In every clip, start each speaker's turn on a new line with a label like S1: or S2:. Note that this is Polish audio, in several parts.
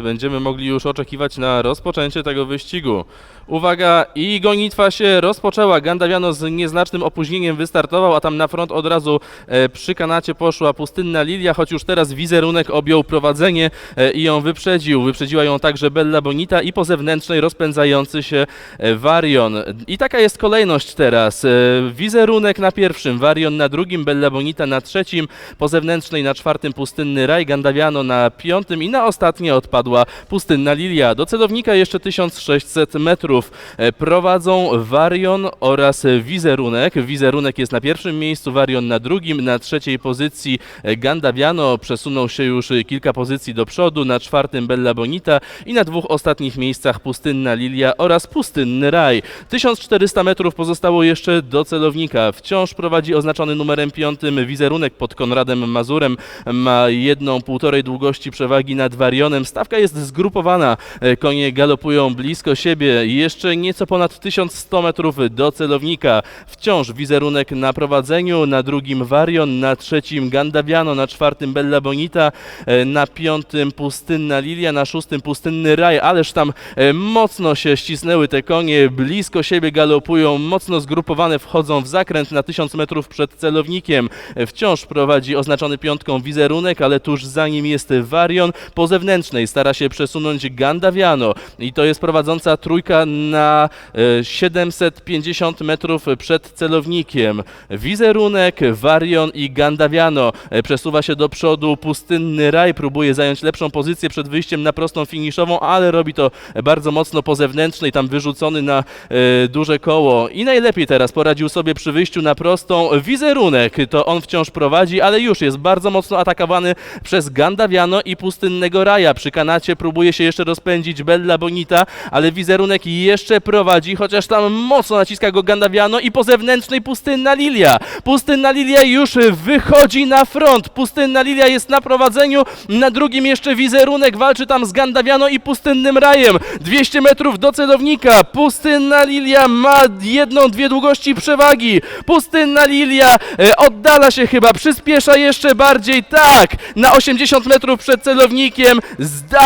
S1: Będziemy mogli już oczekiwać na rozpoczęcie tego wyścigu. Uwaga, i gonitwa się rozpoczęła. Gandawiano z nieznacznym opóźnieniem wystartował, a tam na front od razu e, przy kanacie poszła pustynna Lilia, choć już teraz wizerunek objął prowadzenie e, i ją wyprzedził. Wyprzedziła ją także Bella Bonita i po zewnętrznej rozpędzający się e, Varion. I taka jest kolejność teraz. Wizerunek na pierwszym, Varion na drugim, Bella Bonita na trzecim, po zewnętrznej na czwartym pustynny Raj, Gandawiano na piątym i na ostatnie pustynna Lilia. Do celownika jeszcze 1600 metrów. E, Prowadzą Varion oraz Wizerunek. Wizerunek jest na pierwszym miejscu, Varion na drugim, na trzeciej pozycji e, Gandawiano przesunął się już kilka pozycji do przodu, na czwartym Bella Bonita i na dwóch ostatnich miejscach Pustynna Lilia oraz Pustynny Raj. 1400 metrów pozostało jeszcze do celownika. Wciąż prowadzi oznaczony numerem piątym wizerunek pod Konradem Mazurem. Ma jedną, półtorej długości przewagi nad Varionem. Stawka jest zgrupowana. E, Konie galopują blisko siebie. Jeszcze nieco ponad 1100 metrów do celownika. Wciąż wizerunek na prowadzeniu, na drugim Varion, na trzecim Gandaviano, na czwartym Bella Bonita, e, na piątym Pustynna Lilia, na szóstym Pustynny Raj, ależ tam e, mocno się ścisnęły te konie, blisko siebie galopują, mocno zgrupowane wchodzą w zakręt na 1000 metrów przed celownikiem. Wciąż prowadzi oznaczony piątką wizerunek, ale tuż za nim jest Varion. Po zewnętrznej stara się przesunąć Gandaviano i to jest prowadząca trójka na e, 750 metrów przed celownikiem. Wizerunek, Varion i Gandaviano e, przesuwa się do przodu. Pustynny Raj próbuje zająć lepszą pozycję przed wyjściem na prostą finiszową, ale robi to bardzo mocno po zewnętrznej, tam wyrzucony na e, duże koło. I najlepiej teraz poradził sobie przy wyjściu na prostą. Wizerunek to on wciąż prowadzi, ale już jest bardzo mocno atakowany przez Gandaviano i Pustynnego Raja. Przy kanacie próbuje się jeszcze rozpędzić Bella Bonita, ale wizerunek jeszcze prowadzi, chociaż tam mocno naciska go Gandaviano i po zewnętrznej Pustynna Lilia. Pustynna Lilia już wychodzi na front. Pustynna Lilia jest na prowadzeniu, na drugim jeszcze wizerunek walczy tam z Gandaviano i Pustynnym Rajem. 200 metrów do celownika. Pustynna Lilia ma jedną, dwie długości przewagi. Pustynna Lilia e, oddala się chyba, przyspiesza jeszcze bardziej. Tak, na 80 metrów przed celownikiem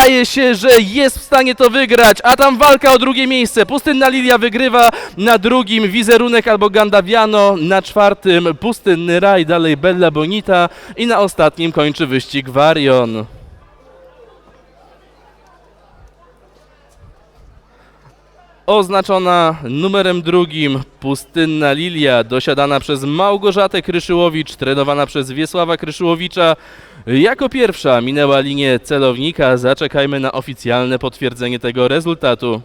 S1: zdaje się, że jest w stanie to wygrać, a tam walka o drugie miejsce. Pustynna Lilia wygrywa na drugim wizerunek albo Gandaviano, na czwartym Pustynny Raj, dalej Bella Bonita i na ostatnim kończy wyścig Varion. Oznaczona numerem drugim Pustynna Lilia, dosiadana przez Małgorzatę Kryszyłowicz, trenowana przez Wiesława Kryszyłowicza. Jako pierwsza minęła linię celownika. Zaczekajmy na oficjalne potwierdzenie tego rezultatu.